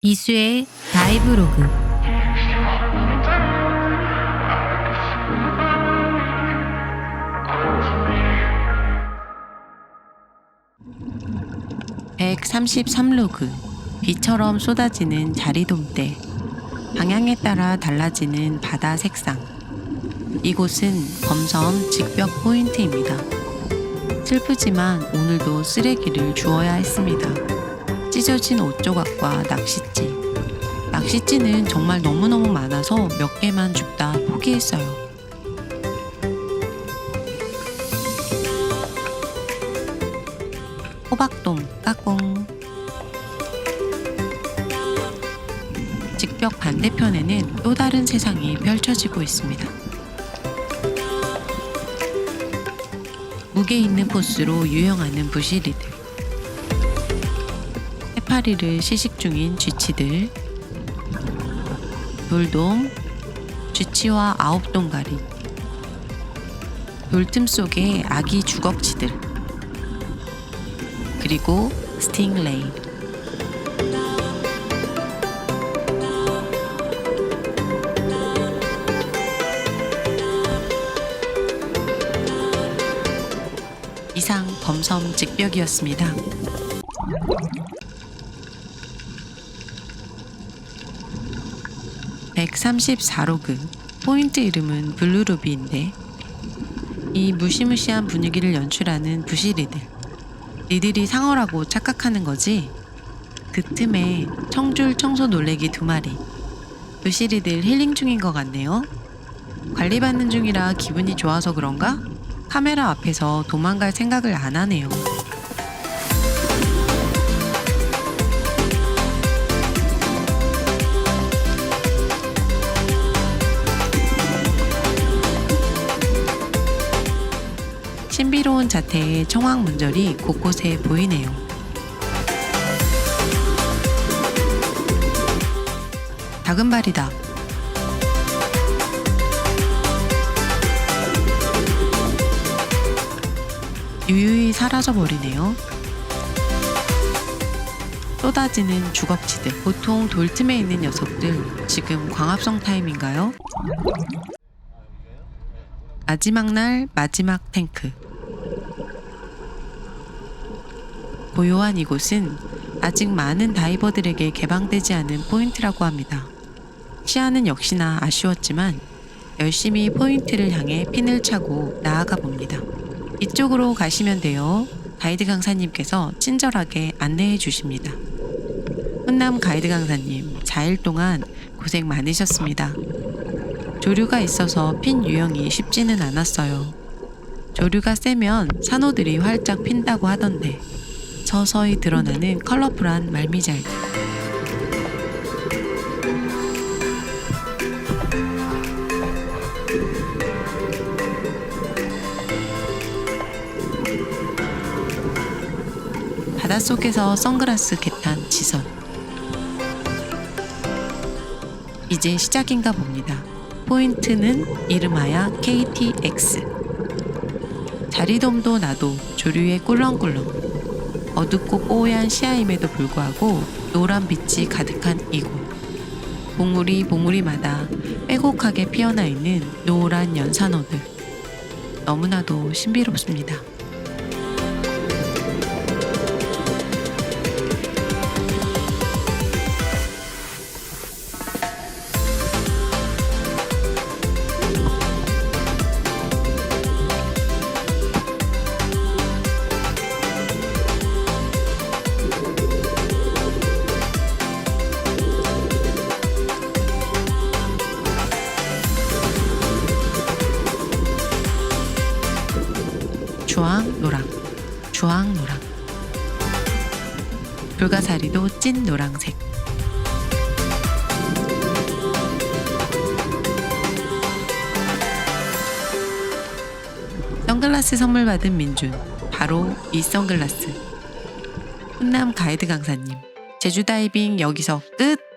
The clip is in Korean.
이수의 다이브로그. (133로그) 비처럼 쏟아지는 자리돔대. 방향에 따라 달라지는 바다 색상. 이곳은 범섬 직벽 포인트입니다. 슬프지만 오늘도 쓰레기를 주워야 했습니다. 찢어진 옷 조각과 낚싯지. 낚싯지는 정말 너무너무 많아서 몇 개만 줍다 포기했어요. 호박돔 까꿍. 직벽 반대편에는 또 다른 세상이 펼쳐지고 있습니다. 무게 있는 포스로 유영하는 부시리들. 해파리를 시식 중인 쥐치들 돌돔 쥐치와 아홉 동가리 돌틈 속에 아기 주걱치들 그리고 스팅레이 이상 범섬 직벽이었습니다. (134로그) 포인트 이름은 블루루비인데 이 무시무시한 분위기를 연출하는 부시리들 니들이 상어라고 착각하는 거지? 그 틈에 청줄 청소 놀래기 두 마리. 부시리들 힐링 중인 것 같네요. 관리받는 중이라 기분이 좋아서 그런가? 카메라 앞에서 도망갈 생각을 안 하네요. 신비로운 자태의 청황 문절이 곳곳에 보이네요. 다금발이다. 유유히 사라져 버리네요. 쏟아지는 주걱치들. 보통 돌틈에 있는 녀석들 지금 광합성 타임인가요? 마지막 날 마지막 탱크. 고요한 이곳은 아직 많은 다이버들에게 개방되지 않은 포인트라고 합니다. 시야는 역시나 아쉬웠지만 열심히 포인트를 향해 핀을 차고 나아가 봅니다. 이쪽으로 가시면 돼요. 가이드 강사님께서 친절하게 안내해 주십니다. 훈남 가이드 강사님, 4일 동안 고생 많으셨습니다. 조류가 있어서 핀 유형이 쉽지는 않았어요. 조류가 세면 산호들이 활짝 핀다고 하던데 서서히 드러나는 컬러풀한 말미잘들. 바닷속에서 선글라스 개탄 지선. 이제 시작인가 봅니다. 포인트는 이름하여 KTX. 자리돔도 나도 조류에 꿀렁꿀렁. 어둡고 뽀얀 시야임에도 불구하고 노란 빛이 가득한 이곳. 봉우리 봉우리마다 빼곡하게 피어나 있는 노란 연산호들. 너무나도 신비롭습니다. 주황 노랑. 불가사리도 찐 노랑색. 선글라스 선물 받은 민준. 바로 이 선글라스. 훈남 가이드 강사님. 제주 다이빙 여기서 끝